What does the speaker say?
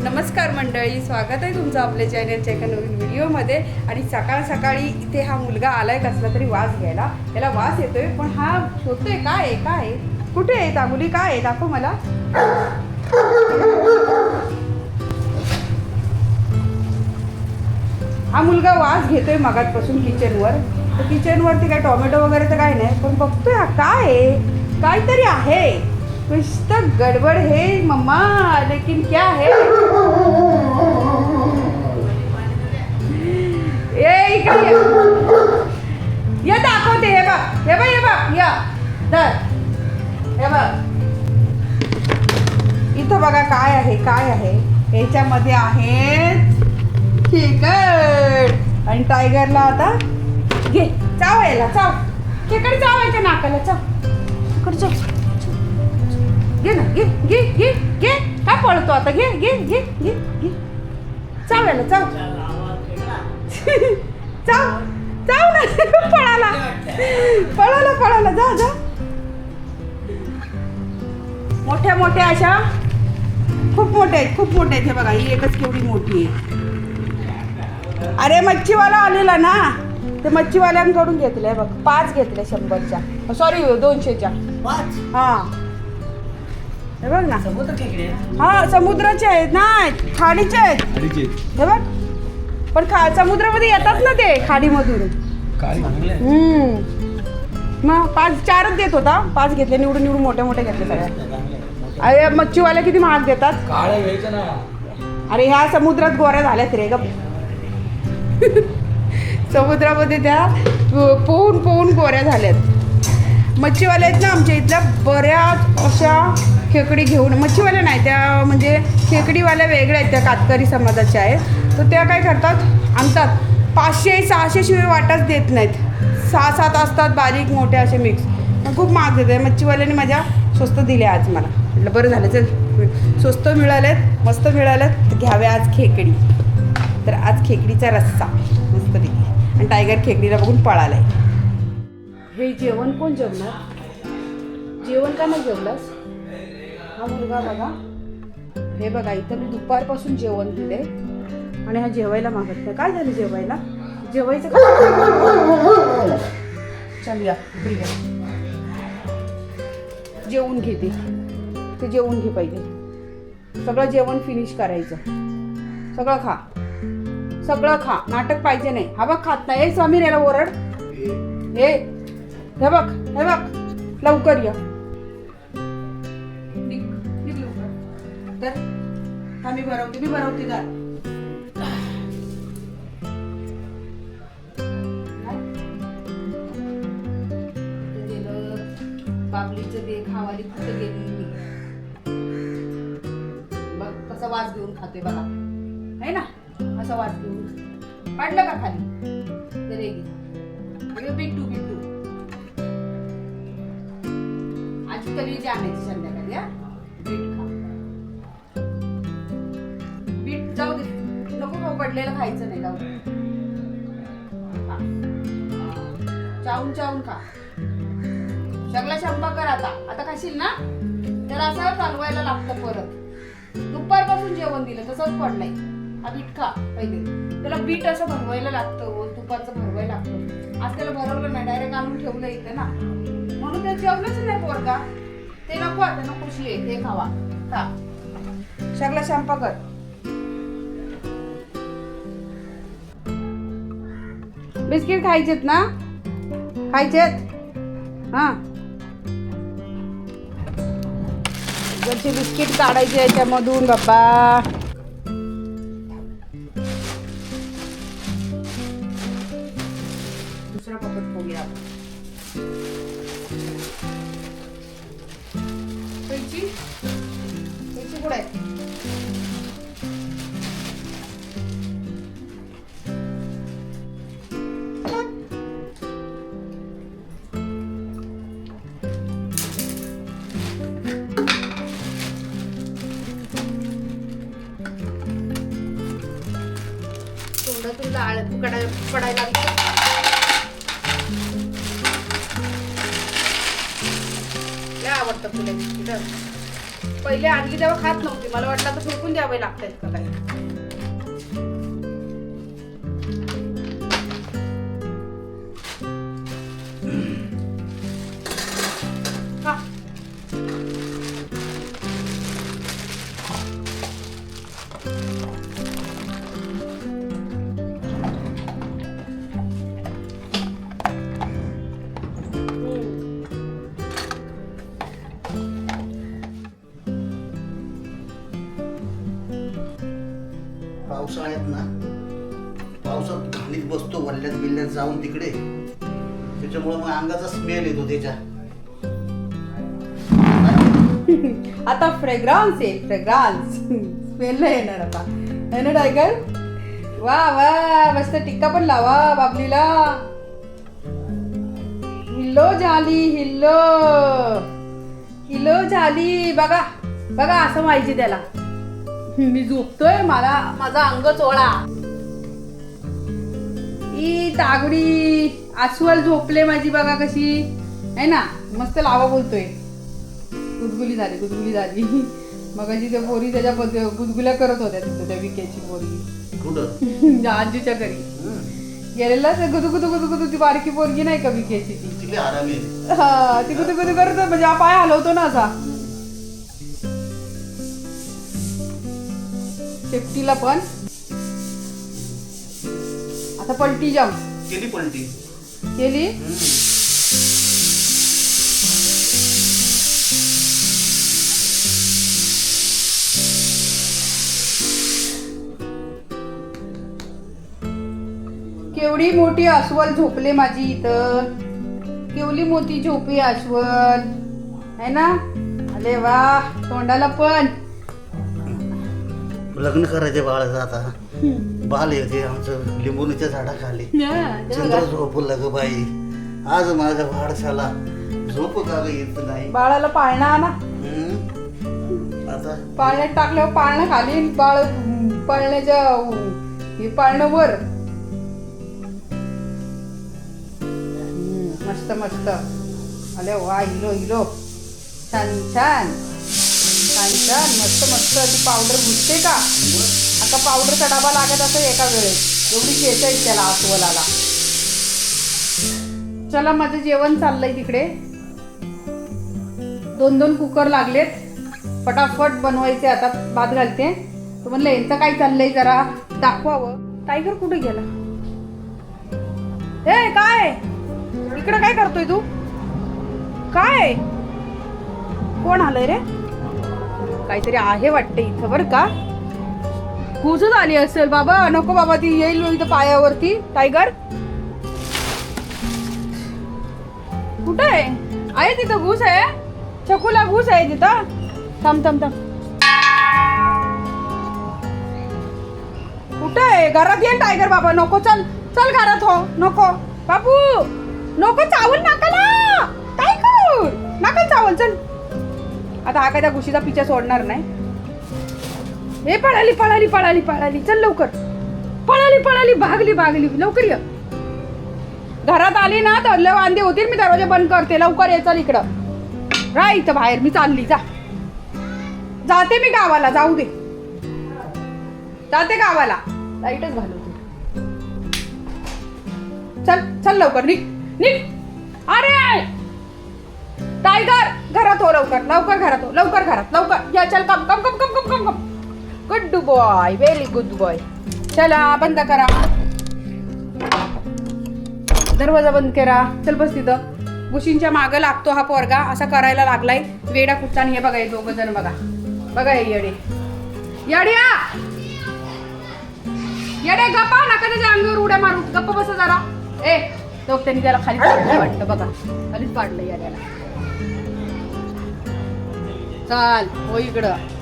नमस्कार मंडळी स्वागत आहे तुमचं आपल्या चॅनलच्या एका नवीन व्हिडिओमध्ये आणि सकाळ सकाळी इथे हा मुलगा आलाय कसला तरी वास घ्यायला. त्याला वास येतोय पण हा शोधतोय काय आहे काय आहे? कुठे आहे दागुली काय आहे? दाखव मला. हा मुलगा वास घेतोय मगातपासून किचनवर तर किचनवरती काय टोमॅटो वगैरे तर काय नाही पण बघतोय हा काय आहे. काहीतरी आहे. नुसतं गडबड है मम्मा लेकिन क्या है? ए इकडे ये. ये दाखवते हे बघ हे बघ हे बघ या. दर हे बघ. इथं बघा काय आहे काय आहे. याच्यामध्ये आहेत खेकड. आणि टायगरला आता घे. चाव यायला चाव. खेकड चावायच्या नाकाला चाव. खेकड चाव. घे ना घे घे घे घे. काय पळतो आता? घे घे घे घे घे. चाव याला चाव. चाव. चाव ना पळाला. पळाला पळाला. जा जा. मोठ्या मोठ्या अशा. खूप मोठ्या आहेत खूप मोठ्या आहेत. हे बघा ही एकच केवढी मोठी आहे. अरे मच्छीवाला आलेला ना. ते मच्छीवाल्यांकडून घेतलंय बघ. पाच घेतले शंभरच्या. सॉरी दोनशेच्या. पाच? हा. हे बघ ना. हा समुद्राचे आहेत नाही खाडीचे आहेत. हे बघ. पण खा समुद्रामध्ये येतात ना ते खाडीमधून. हम्म. मग पाच चारच देत होता. पाच घेतले निवडून निवडून मोठे मोठे घेतले सगळ्या अरे मच्छीवाले किती महाग देतात. ना. अरे ह्या समुद्रात गोऱ्या झाल्यात रे ग समुद्रामध्ये त्या पोहून पोहून गोऱ्या झाल्यात. मच्छीवाले आहेत ना आमच्या इथल्या बऱ्याच अशा खेकडी घेऊन मच्छीवाल्या नाही त्या म्हणजे खेकडीवाल्या वेगळ्या आहेत त्या कातकरी समाजाच्या आहेत. तर त्या काय करतात आणतात. पाचशे सहाशे शिवाय वाटाच देत नाहीत. सहा सात असतात बारीक मोठे असे मिक्स खूप महाग देते मच्छीवाल्याने माझ्या स्वस्त दिले आज मला. म्हटलं बरं झालं चल. स्वस्त मिळालेत मस्त मिळालेत तर घ्यावे आज खेकडी. तर आज खेकडीचा रस्सा. मस्त दिली. आणि टायगर खेकडीला बघून पळालाय. हे जेवण कोण जेवणार? जेवण का नाही जेवलास? हा मुलगा बघा. हे बघा इथं मी दुपारपासून जेवण दिले आणि हा जेवायला मागत नाही काय झालं जेवायला? जेवायचं चल या. जेवून घेते ते. जेवून घे पहिले. सगळं जेवण फिनिश करायचं. सगळं खा. सगळं खा. नाटक पाहिजे नाही. हा बघ खात नाही. ए, समीर याला ओरड. हे हे बघ हे बघ. लवकर या. तर हा मी भरवते मी भरवते तर बाबलीचं ते खावाली कुठं गेली मी? बघ कसा वास घेऊन खातोय बघा. आहे ना? असा वास घेऊन. पाडलं का खाली? तर हे. हे बिट्टू बिट्टू आजी तरी जी आणायची संध्याकाळी हा? नको खायचं नाही जाऊ चावून चावून खा. सगळा शंपा कर आता. आता खाशील ना? तर असं चालवायला लागतं परत. दुपारपासून जेवण दिलं तसंच पडलंय हा बीट खा पहिले. त्याला बीट असं भरवायला लागतं तुपाचं दुपारचं भरवायला लागतं. आज त्याला भरवलं नाही डायरेक्ट आणून ठेवलं इथं ना. म्हणून ते जेवणच नाही पोरगा. ते नको आता नको शिये हे खावा. खा. सगळा शंपा कर. बिस्किट खायचेत ना? खायचेत? हां. इकडचे बिस्किट काढायचे याच्यामधून बाप्पा. दुसरा पकड पोळी आपण. कैची कुठे आहे? तुला लाळ पडायला पडायला लागली? लय आवडतं तुला पहिले आणली तेव्हा खात नव्हती. मला वाटलं तर फुलकून द्यावे लागतात का काही? वल्ल्यात बिल्ल्यात जाऊन तिकडे. त्याच्यामुळं मग अंगाचा स्मेल येतो त्याच्या. आता फ्रेग्रान्स आहे फ्रेग्रान्स स्मेल नाही येणार आता. है ना टायगर वा वा मस्त टिक्का पण लावा बाबलीला. हिल्लो झाली हिल्लो. हिलो झाली. बघा बघा असं माहिती त्याला. मी झोपतोय मला माझा अंग चोळा. ई तागडी अस्वल झोपले माझी बघा कशी. आहे ना? मस्त लावा बोलतोय. गुदगुली झाली गुदगुली झाली. मग त्या पोरी त्याच्या गुदगुल्या करत होत्या तिथं त्या विकेची पोरगी आजीच्या घरी. गेलेला गुदू गुदू गुदू गुदू ती बारकी पोरगी नाही का विकेची ती? हा, ती गुदू गुदू करत म्हणजे हा पाय हलवतो ना असा. शेपटीला पण. आता पलटी जम. केली पलटी. केली. केवढी मोठी अस्वल झोपले माझी इथं. केवढी मोठी झोपी अस्वल. है ना? अरे वा तोंडाला पण. लग्न करायचे बाळाचं आता. बाल येते आमचं लिंबुनीच्या झाडाखाली. चंद्र झोपलं ग बाई. आज माझ्या वाढसाला झोप का येत नाही? बाळाला पाळणा आणा. हं? आता? पाळण्यात टाकल्यावर पाळणं खाली बाळ पाळण्याच्या हे पाळणं वर. मस्त मस्त. अरे वा हिलो हिलो छान छान. छान छान. मस्त मस्त. ती पावडर घुसते का? आता पावडरचा डबा लागत असं एका वेळेस. एवढी केस आहेत त्याला अस्वलाला चला माझं जेवण चाललंय तिकडे. दोन दोन कुकर लागलेत. फटाफट बनवायचे आता भात घालते. तर म्हणलं यांचं काय चाललंय जरा दाखवावं. टायगर कुठे गेला? ए काय? इकडे काय करतोय तू? काय? कोण आलंय रे? काहीतरी आहे वाटतं इथं बरं का? कुजत आली असेल बाबा. नको बाबा ती येईल इथं पायावरती. टायगर. कुठं आहे? आहे तिथं घुस आहे? चकूला घुस आहे तिथं. थांब थांब थांब. कुठं आहे? घरात ये टायगर बाबा. नको चल. चल घरात हो. नको. बाबू नको चावल नाकाला. टायगर नका चावल चल. आता हा काय त्या घुशीचा पिछा सोडणार नाही. हे पळाली पळाली पळाली पळाली. चल लवकर. पळाली पळाली भागली भागली. लवकर ये. घरात आली ना तर लय वांदे होतील. मी दरवाजा बंद करते. लवकर ये चल इकडं. राह इथं बाहेर. मी चालली जा. जाते मी गावाला. जाऊ दे. जाते गावाला. लाईटच घालवते. चल चल लवकर. निघ. निघ. अरे! टायगर! घरात हो लवकर. लवकर घरात हो. लवकर घरात. लवकर. या चल. Come come come come come come come. Good boy very good boy चला बंद करा. दरवाजा बंद करा. चल बस तिथं. गुशींच्या मागं लागतो हा पोरगा. असा करायला लागलाय. वेडा कुठचा हे बघा दोघ जण बघा. बघा येडे. येड्या! येडे गप्पा. नका त्याच्या अंगावर उड्या मारू. गप्प बस जरा. ए लोक त्यांनी त्याला खाली वाटलं बघा. खालीच पाडलं येड्याला. चाल हो इकडं.